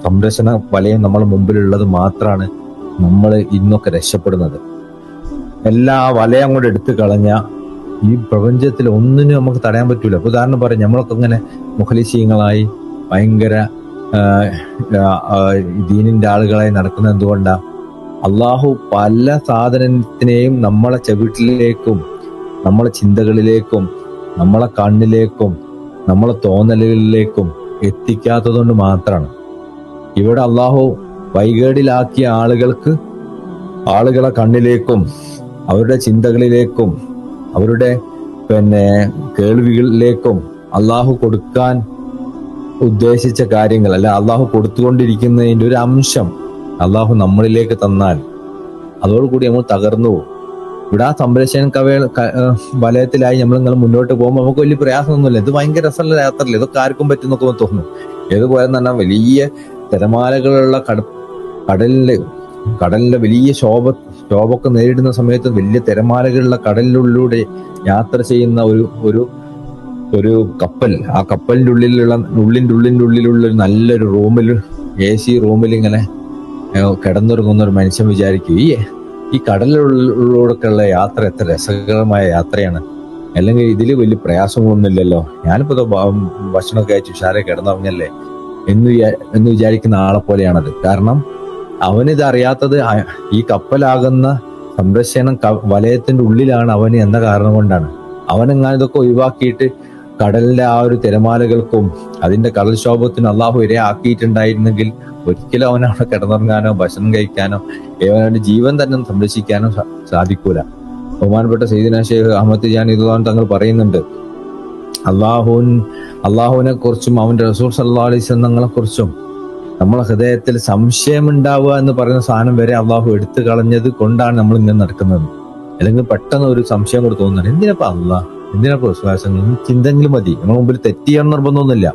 സംരക്ഷണ വലയം നമ്മളെ മുമ്പിലുള്ളത് മാത്രമാണ് നമ്മൾ ഇന്നൊക്കെ രക്ഷപ്പെടുന്നത്. എല്ലാ വലയം കൂടെ എടുത്തു കളഞ്ഞ ഈ പ്രപഞ്ചത്തിൽ ഒന്നിനും നമുക്ക് തടയാൻ പറ്റൂല. ഉദാഹരണം പറയാം നമ്മളൊക്കെ ഇങ്ങനെ മുഖലിശീങ്ങളായി ഭയങ്കര ദീനിന്റെ ആളുകളായി നടക്കുന്നത് എന്തുകൊണ്ടാ? അള്ളാഹു പല സാധനത്തിനെയും നമ്മളെ ചെവിട്ടിലേക്കും നമ്മളെ ചിന്തകളിലേക്കും നമ്മളെ കണ്ണിലേക്കും നമ്മളെ തോന്നലുകളിലേക്കും എത്തിക്കാത്തതുകൊണ്ട് മാത്രമാണ്. ഇവിടെ അള്ളാഹു വൈകേടിലാക്കിയ ആളുകൾക്ക് ആളുകളെ കണ്ണിലേക്കും അവരുടെ ചിന്തകളിലേക്കും അവരുടെ പിന്നെ കേൾവികളിലേക്കും അള്ളാഹു കൊടുക്കാൻ ഉദ്ദേശിച്ച കാര്യങ്ങൾ അല്ല അള്ളാഹു കൊടുത്തുകൊണ്ടിരിക്കുന്നതിന്റെ ഒരു അംശം അള്ളാഹു നമ്മളിലേക്ക് തന്നാൽ അതോടുകൂടി നമ്മൾ തകർന്നു പോകും. ഇവിടെ ആ സംരക്ഷണ കവ വലയത്തിലായി നമ്മൾ ഇങ്ങനെ മുന്നോട്ട് പോകുമ്പോൾ നമുക്ക് വലിയ പ്രയാസമൊന്നുമില്ല. ഇത് ഭയങ്കര രസമുള്ള യാത്രയില്ല? ഇതൊക്കെ ആർക്കും പറ്റുന്നൊക്കെ തോന്നുന്നു. ഏതുപോലെ തന്നെ വലിയ തിരമാലകളുള്ള കട കടലിൽ കടലിലെ വലിയ ശോഭ ശോഭൊക്കെ നേരിടുന്ന സമയത്ത് വലിയ തിരമാലകളുള്ള കടലിലൂടെ യാത്ര ചെയ്യുന്ന ഒരു ഒരു ഒരു കപ്പൽ. ആ കപ്പലിന്റെ ഉള്ളിലുള്ള ഉള്ളിന്റെ ഉള്ളിന്റെ ഉള്ളിലുള്ള ഒരു നല്ലൊരു റൂമിൽ എ സി റൂമിൽ ഇങ്ങനെ കിടന്നുറങ്ങുന്ന ഒരു മനുഷ്യൻ വിചാരിക്കും ഈ ഈ കടലിലൂടെയൊക്കെയുള്ള യാത്ര എത്ര രസകരമായ യാത്രയാണ്. അല്ലെങ്കിൽ ഇതിൽ വലിയ പ്രയാസങ്ങളൊന്നുമില്ലല്ലോ. ഞാനിപ്പോ ദാ ഭ- ഭക്ഷണമൊക്കെ അയച്ചു ഉഷാരെ കിടന്നുറങ്ങല്ലേ? എന്ന് എന്ന് വിചാരിക്കുന്ന ആളെ പോലെയാണത് കാരണം അവനിത് അറിയാത്തത് ഈ കപ്പലാകുന്ന സംരക്ഷണം വലയത്തിന്റെ ഉള്ളിലാണ് അവന് എന്ന കാരണം കൊണ്ടാണ്. അവനെങ്ങാനും ഇതൊക്കെ ഒഴിവാക്കിയിട്ട് കടലിന്റെ ആ ഒരു തിരമാലകൾക്കും അതിന്റെ കടൽക്ഷോഭത്തിനും അള്ളാഹു ഇരേ ആക്കിയിട്ടുണ്ടായിരുന്നെങ്കിൽ ഒരിക്കലും അവൻ അവിടെ കിടന്നുറങ്ങാനോ ഭക്ഷണം കഴിക്കാനോ അവനവന്റെ ജീവൻ തന്നെ സംരക്ഷിക്കാനോ സാധിക്കൂല. ബഹുമാനപ്പെട്ട സൈദിന ഷേഖ് അഹമ്മദ് ജാൻ ഇതുവാൻ തങ്ങൾ പറയുന്നുണ്ട് അള്ളാഹുൻ അള്ളാഹുവിനെ കുറിച്ചും അവന്റെ റസൂർ സല്ലാ അലൈഹി തങ്ങളെ കുറിച്ചും നമ്മളെ ഹൃദയത്തിൽ സംശയം ഉണ്ടാവുക എന്ന് പറയുന്ന സാധനം വരെ അള്ളാഹു എടുത്തു കളഞ്ഞത് കൊണ്ടാണ് നമ്മൾ ഇങ്ങനെ നടക്കുന്നത്. അല്ലെങ്കിൽ പെട്ടെന്ന് ഒരു സംശയം കൂടെ തോന്നുന്നത് എന്തിനപ്പോ അള്ളാഹ്? എന്തിനപ്പോ വിശ്വാസങ്ങൾ? ചിന്തെങ്കിലും മതി. നമ്മുടെ മുമ്പിൽ തെറ്റിയാണ് നിർബന്ധമൊന്നുമില്ല.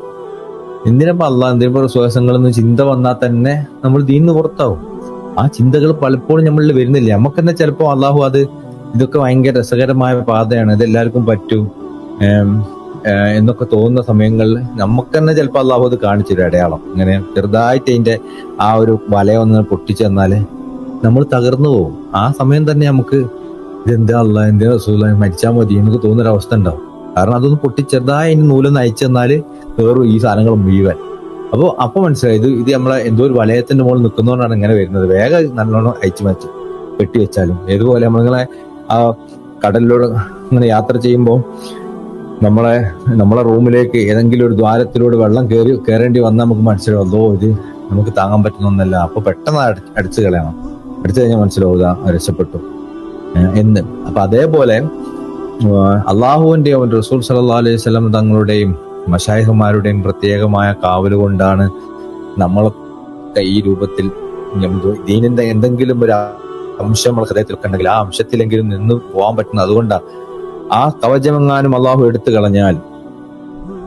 എന്തിനപ്പോ അള്ളാഹ്? എന്തിനപ്പോ വിശ്വാസങ്ങൾ എന്ന് ചിന്ത വന്നാൽ തന്നെ നമ്മൾ ദീന്ന് പുറത്താവും. ആ ചിന്തകൾ പലപ്പോഴും നമ്മളിൽ വരുന്നില്ല. നമുക്ക് തന്നെ ചിലപ്പോ അള്ളാഹു അത് ഇതൊക്കെ ഭയങ്കര രസകരമായ പാതയാണ്. ഇതെല്ലാവർക്കും പറ്റും. എന്നൊക്കെ തോന്നുന്ന സമയങ്ങളിൽ നമുക്ക് തന്നെ ചിലപ്പോൾ അള്ളാഹു അത് കാണിച്ചു തരും അടയാളം. ഇങ്ങനെ ചെറുതായിട്ട് അതിന്റെ ആ ഒരു വലയൊന്ന് പൊട്ടിച്ചെന്നാൽ നമ്മൾ തകർന്നു പോകും. ആ സമയം തന്നെ നമുക്ക് ഇതെന്താ അല്ല എന്തിനാ റസൂല മരിച്ചാൽ മതി എന്നൊക്കെ തോന്നുന്നൊരു അവസ്ഥ ഉണ്ടാവും. കാരണം അതൊന്ന് പൊട്ടി ചെറുതായി അതിന് നൂലൊന്ന് അയച്ചെന്നാൽ കയറും ഈ സാധനങ്ങൾ മുഴുവൻ. അപ്പോൾ അപ്പൊ മനസ്സിലായി. ഇത് ഇത് നമ്മളെ എന്തോ ഒരു വലയത്തിന്റെ മുകളിൽ നിൽക്കുന്നതുകൊണ്ടാണ് ഇങ്ങനെ വരുന്നത്. വേഗം നല്ലോണം അയച്ചു മാറ്റി വെട്ടി വെച്ചാലും. ഏതുപോലെ നമ്മളിങ്ങനെ ആ കടലിലൂടെ ഇങ്ങനെ യാത്ര ചെയ്യുമ്പോൾ നമ്മളെ നമ്മളെ റൂമിലേക്ക് ഏതെങ്കിലും ഒരു ദ്വാരത്തിലൂടെ വെള്ളം കയറി കയറേണ്ടി വന്നാൽ നമുക്ക് മനസ്സിലാവും അതോ ഇത് നമുക്ക് താങ്ങാൻ പറ്റുന്നൊന്നല്ല അപ്പൊ പെട്ടെന്ന് അട- അടിച്ചു കളയണം. അടിച്ചു കഴിഞ്ഞാൽ മനസ്സിലാവും രക്ഷപ്പെട്ടു. എന്ന്. അപ്പൊ അതേപോലെ അള്ളാഹുവിന്റെയും റസൂൽ സല്ലാ അലൈഹി സ്വലം തങ്ങളുടെയും മഷായിഹുമാരുടെയും പ്രത്യേകമായ കാവൽ കൊണ്ടാണ് നമ്മളൊക്കെ ഈ രൂപത്തിൽ ദീനിന്റെ എന്തെങ്കിലും ഒരു അംശം നമ്മൾ ഹൃദയത്തിൽ കണ്ടെങ്കിൽ ആ അംശത്തിലെങ്കിലും നിന്ന് പോകാൻ പറ്റുന്നത്. അതുകൊണ്ടാണ് ആ കവചമെങ്ങാനും അള്ളാഹു എടുത്തു കളഞ്ഞാൽ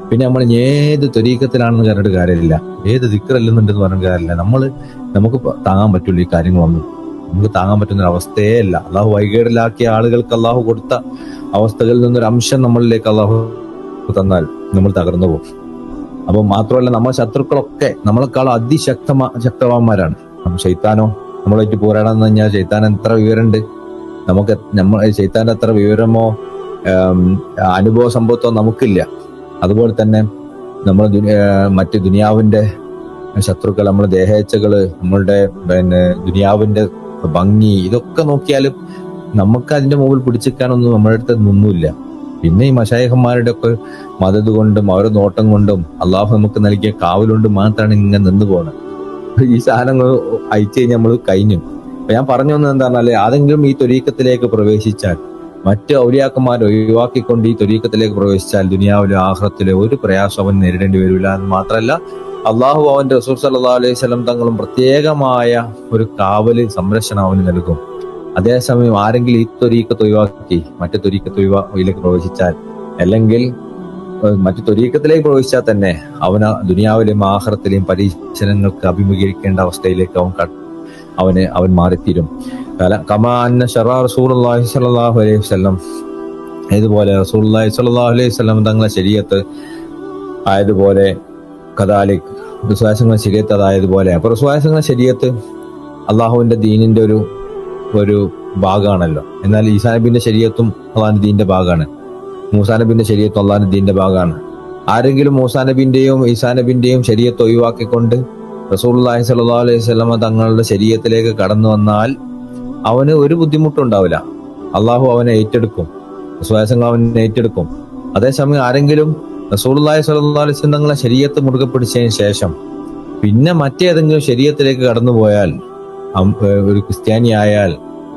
പിന്നെ നമ്മൾ ഏത് ത്വരീക്കത്തിലാണെന്ന് പറഞ്ഞിട്ട് കാര്യമില്ല. ഏത് ദിക്കറല്ലെന്നുണ്ടെന്ന് പറഞ്ഞിട്ട് കാര്യമില്ല. നമ്മൾ നമുക്ക് താങ്ങാൻ പറ്റുള്ളൂ ഈ കാര്യങ്ങളൊന്നും. നമുക്ക് താങ്ങാൻ പറ്റുന്ന ഒരു അവസ്ഥയേ അല്ല അള്ളാഹു വൈകേടിലാക്കിയ ആളുകൾക്ക് അള്ളാഹു കൊടുത്ത അവസ്ഥകളിൽ നിന്നൊരു അംശം നമ്മളിലേക്ക് അള്ളാഹു തന്നാൽ നമ്മൾ തകർന്നു പോകും. അപ്പൊ മാത്രമല്ല നമ്മൾ ശത്രുക്കളൊക്കെ നമ്മളെക്കാൾ അതിശക്തമാ ശക്തവാന്മാരാണ്. നമ്മൾ ശൈത്താനോ നമ്മളായിട്ട് പോരാടാന്ന് കഴിഞ്ഞാൽ ശൈത്താൻ എത്ര വിവരമുണ്ട്? നമുക്ക് നമ്മൾ ശൈത്താന്റെ എത്ര വിവരമോ അനുഭവ സമ്പത്തോ നമുക്കില്ല. അതുപോലെ തന്നെ നമ്മൾ മറ്റ് ദുനിയാവിന്റെ ശത്രുക്കൾ നമ്മുടെ ദേഹേച്ഛകൾ നമ്മളുടെ പിന്നെ ദുനിയാവിന്റെ ഭംഗി ഇതൊക്കെ നോക്കിയാലും നമുക്ക് അതിന്റെ മുകളിൽ പിടിച്ചിരിക്കാനൊന്നും നമ്മുടെ അടുത്ത് നിന്നുമില്ല പിന്നെ ഈ മഷായഹന്മാരുടെ ഒക്കെ മതത് കൊണ്ടും അവരുടെ നോട്ടം കൊണ്ടും അള്ളാഹു നമുക്ക് നൽകിയ കാവലുകൊണ്ട് മാത്രമാണ് ഇങ്ങനെ നിന്ന് പോകുന്നത് ഈ സാധനങ്ങൾ അയച്ചു കഴിഞ്ഞാൽ നമ്മൾ കഴിഞ്ഞു. ഞാൻ പറഞ്ഞു വന്നത് എന്താ പറഞ്ഞാൽ ആരെങ്കിലും ഈ തൊരീക്കത്തിലേക്ക് പ്രവേശിച്ചാൽ മറ്റ് ഔലിയാക്കന്മാരെ ഒഴിവാക്കിക്കൊണ്ട് ഈ തൊരീക്കത്തിലേക്ക് പ്രവേശിച്ചാൽ ദുനിയാവിലെ ആഹ്റത്തിലെ ഒരു പ്രയാസം അവൻ നേരിടേണ്ടി വരില്ല എന്ന് മാത്രമല്ല അള്ളാഹു അവന്റെ റസൂൽ സല്ലാ അലൈഹി സ്വലം തങ്ങളും പ്രത്യേകമായ ഒരു കാവൽ സംരക്ഷണം അവന് നൽകും. അതേസമയം ആരെങ്കിലും ഈ തൊരീക്കത്ത് ഒഴിവാക്കി മറ്റു തൊരീക്കത്ത് ഒഴിവാക്കിലേക്ക് പ്രവേശിച്ചാൽ അല്ലെങ്കിൽ മറ്റു തൊരീക്കത്തിലേക്ക് പ്രവേശിച്ചാൽ തന്നെ അവന് ദുനിയാവിലെയും ആഹ്ലത്തിലെയും പരീക്ഷണങ്ങൾക്ക് അഭിമുഖീകരിക്കേണ്ട അവസ്ഥയിലേക്ക് അവൻ അവന് അവൻ മാറിത്തീരും. കമാന്ന ഷറാ റസൂലുള്ളാഹി സ്വല്ലല്ലാഹു അലൈഹി വസല്ലം. ഇതുപോലെ റസൂലുള്ളാഹി സ്വല്ലല്ലാഹു അലൈഹി വസല്ലം തങ്ങളെ ശരീരത്ത് ആയതുപോലെ കദാലിക് വിശ്വാസങ്ങളെ ശരീരത്ത് അതായതുപോലെ. അപ്പൊ വിശ്വാസങ്ങളെ ശരീരത്ത് അള്ളാഹുവിന്റെ ദീനിന്റെ ഒരു ഒരു ഭാഗമാണല്ലോ. എന്നാൽ ഈസാ നബിന്റെ ശരീഅത്തും അള്ളാഹിന്റെ ദീന്റെ ഭാഗമാണ്. മൂസാ നബിന്റെ ശരീഅത്തും അള്ളാഹിന്റെ ദീന്റെ ഭാഗമാണ്. ആരെങ്കിലും മൂസാ നബിന്റെയും ഈസാ നബിന്റെയും ഒഴിവാക്കിക്കൊണ്ട് റസൂലുള്ളാഹി സല്ലാ അലൈഹി സ്വലമ തങ്ങളുടെ ശരീരത്തിലേക്ക് കടന്നു വന്നാൽ അവന് ഒരു ബുദ്ധിമുട്ടും ഉണ്ടാവില്ല അള്ളാഹു അവനെ ഏറ്റെടുക്കും. വിശ്വാസങ്ങൾ അവനെ ഏറ്റെടുക്കും. അതേസമയം ആരെങ്കിലും റസൂലുള്ളാഹി സല്ലാ അലൈഹി വസല്ലം തങ്ങളെ ശരീരത്ത് മുറുകെ പിടിച്ചതിന് ശേഷം പിന്നെ മറ്റേതെങ്കിലും ശരീരത്തിലേക്ക് കടന്നു പോയാൽ ഒരു ക്രിസ്ത്യാനി ആയാൽ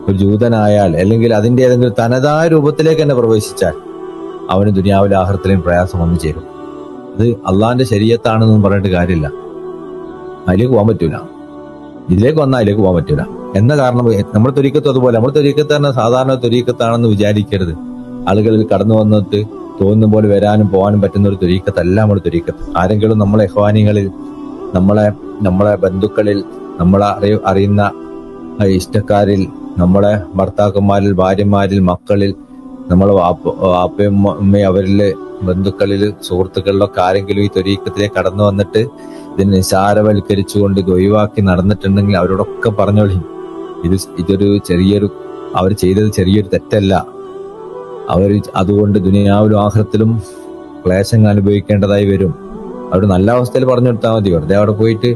ഒരു ജൂതനായാൽ അല്ലെങ്കിൽ അതിന്റെ ഏതെങ്കിലും തനതായ രൂപത്തിലേക്ക് തന്നെ പ്രവേശിച്ചാൽ അവന് ദുനിയാവിലാഹൃത്തിലെയും പ്രയാസം വന്നു ചേരും. അത് അള്ളാഹിന്റെ ശരീരത്താണെന്നും പറഞ്ഞിട്ട് കാര്യമില്ല. അതിലേക്ക് പോകാൻ പറ്റൂല. ഇതിലേക്ക് വന്നാൽ അതിലേക്ക് പോകാൻ പറ്റൂല. എന്ന കാരണം നമ്മൾ തൊരീക്കത്തും അതുപോലെ നമ്മൾ തൊരീക്കത്ത് തന്നെ സാധാരണ തൊരീക്കത്താണെന്ന് വിചാരിക്കരുത്. ആളുകളിൽ കടന്നു വന്നിട്ട് തോന്നുന്ന പോലെ വരാനും പോകാനും പറ്റുന്ന ഒരു തൊരീക്കത്തല്ല നമ്മൾ തൊരീക്കത്ത് ആരെങ്കിലും നമ്മളെ അഹ്വാനികളിൽ നമ്മളെ നമ്മളെ ബന്ധുക്കളിൽ നമ്മളെ അറിയ അറിയുന്ന ഇഷ്ടക്കാരിൽ നമ്മളെ ഭർത്താക്കന്മാരിൽ ഭാര്യമാരിൽ മക്കളിൽ നമ്മളെ വാപ്പ വാപ്പയും അവരിൽ ബന്ധുക്കളിൽ സുഹൃത്തുക്കളിലൊക്കെ ആരെങ്കിലും ഈ തൊരീക്കത്തിലേക്ക് കടന്നു വന്നിട്ട് ഇതിനെ നിസാരവൽക്കരിച്ചുകൊണ്ട് കൊണ്ട് ഒഴിവാക്കി നടന്നിട്ടുണ്ടെങ്കിൽ അവരോടൊക്കെ പറഞ്ഞോളി. ഇത് ഇതൊരു ചെറിയൊരു അവർ ചെയ്തത് ചെറിയൊരു തെറ്റല്ല. അവർ അതുകൊണ്ട് ദുനിയാവിലും ആഹ്രത്തിലും ക്ലേശങ്ങൾ അനുഭവിക്കേണ്ടതായി വരും. അവർ നല്ല അവസ്ഥയിൽ പറഞ്ഞു കൊടുത്താൽ മതി. വെറുതെ അവിടെ പോയിട്ട്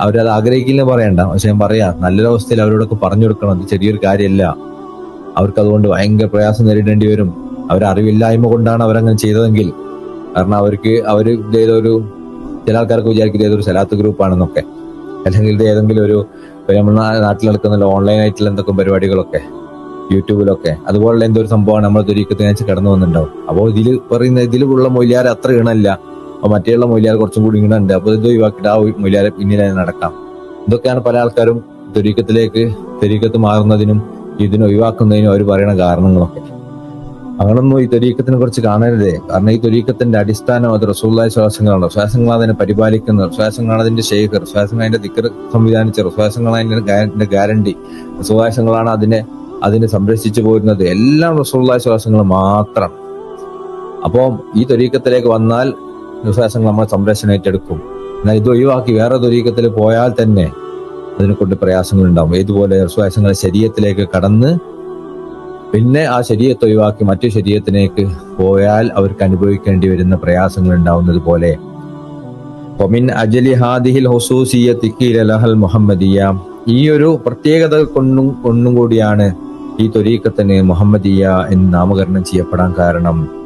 അവരത് ആഗ്രഹിക്കില്ല പറയണ്ട. പക്ഷെ ഞാൻ പറയാ നല്ലൊരു അവസ്ഥയിൽ അവരോടൊക്കെ പറഞ്ഞു കൊടുക്കണം. അത് ചെറിയൊരു കാര്യമല്ല. അവർക്ക് അതുകൊണ്ട് ഭയങ്കര പ്രയാസം നേരിടേണ്ടി വരും. അവർ അറിവില്ലായ്മ കൊണ്ടാണ് അവരങ്ങനെ ചെയ്തതെങ്കിൽ. കാരണം അവർക്ക് അവർ ഇതേതൊരു ചില ആൾക്കാർക്ക് വിചാരിക്കും ഇതൊരു സലാത്ത് ഗ്രൂപ്പാണെന്നൊക്കെ. അല്ലെങ്കിൽ ഇത് ഏതെങ്കിലും ഒരു നമ്മുടെ നാട്ടിൽ നടക്കുന്ന ഓൺലൈൻ ആയിട്ടുള്ള എന്തൊക്കെ പരിപാടികളൊക്കെ യൂട്യൂബിലൊക്കെ അതുപോലുള്ള എന്തൊരു സംഭവമാണ് നമ്മൾ ദുരീക്കത്തിന് വെച്ച് കടന്നു വന്നിട്ടുണ്ടാവും. അപ്പോൾ ഇതിൽ പറയുന്ന ഇതിലുള്ള മൊയ്യാർ അത്ര ഇണല്ല അപ്പൊ മറ്റേയുള്ള മൊയ്യാർ കുറച്ചും കൂടി ഇണുണ്ട് അപ്പൊ ഇത് ഒഴിവാക്കിയിട്ട് ആ മൊയ്യാരെ പിന്നിലായി നടക്കാം. ഇതൊക്കെയാണ് പല ആൾക്കാരും ദുരീക്കത്തിലേക്ക് ദുരീക്കത്ത് മാറുന്നതിനും ഇതിനെ ഒഴിവാക്കുന്നതിനും അവർ പറയുന്ന കാരണങ്ങളൊക്കെ. അങ്ങനൊന്നും ഈ തൊരീക്കത്തിനെ കുറിച്ച് കാണരുതേ. കാരണം ഈ തൊരീക്കത്തിന്റെ അടിസ്ഥാനം അത് റസൂള്ളായ ശ്വാസങ്ങളാണ് ശ്വാസങ്ങൾ അതിനെ പരിപാലിക്കുന്നത് ശ്വാസങ്ങളാണ് അതിന്റെ ശേഖർ ശ്വാസങ്ങൾ അതിന്റെ ദിക്കർ സംവിധാനിച്ച ശ്വാസങ്ങൾ അതിന്റെ ഗ്യാരണ്ടി. ശ്വാസങ്ങളാണ് അതിനെ അതിനെ സംരക്ഷിച്ചു പോരുന്നത്. എല്ലാം റസൂള്ളായ ശ്വാസങ്ങൾ മാത്രം. അപ്പോൾ ഈ തൊരീക്കത്തിലേക്ക് വന്നാൽ വിശ്വാസങ്ങൾ നമ്മൾ സംരക്ഷണം ഏറ്റെടുക്കും. എന്നാൽ ഇത് ഒഴിവാക്കി വേറെ തൊരീക്കത്തിൽ പോയാൽ തന്നെ അതിനെ കൊണ്ട് പ്രയാസങ്ങൾ ഉണ്ടാവും ഏതുപോലെ വിശ്വാസങ്ങൾ ശരീരത്തിലേക്ക് കടന്ന് പിന്നെ ആ ശരീരത്തെ ഒഴിവാക്കി മറ്റു ശരീരത്തിലേക്ക് പോയാൽ അവർക്ക് അനുഭവിക്കേണ്ടി വരുന്ന പ്രയാസങ്ങൾ ഉണ്ടാവുന്നത് പോലെ. അജലി ഹാദിഹിൽ മുഹമ്മദിയ. ഈ ഒരു പ്രത്യേകത കൊണ്ടും കൊണ്ടും കൂടിയാണ് ഈ തൊരീക്കത്തിന് മുഹമ്മദിയ എന്ന് നാമകരണം ചെയ്യപ്പെടാൻ കാരണം.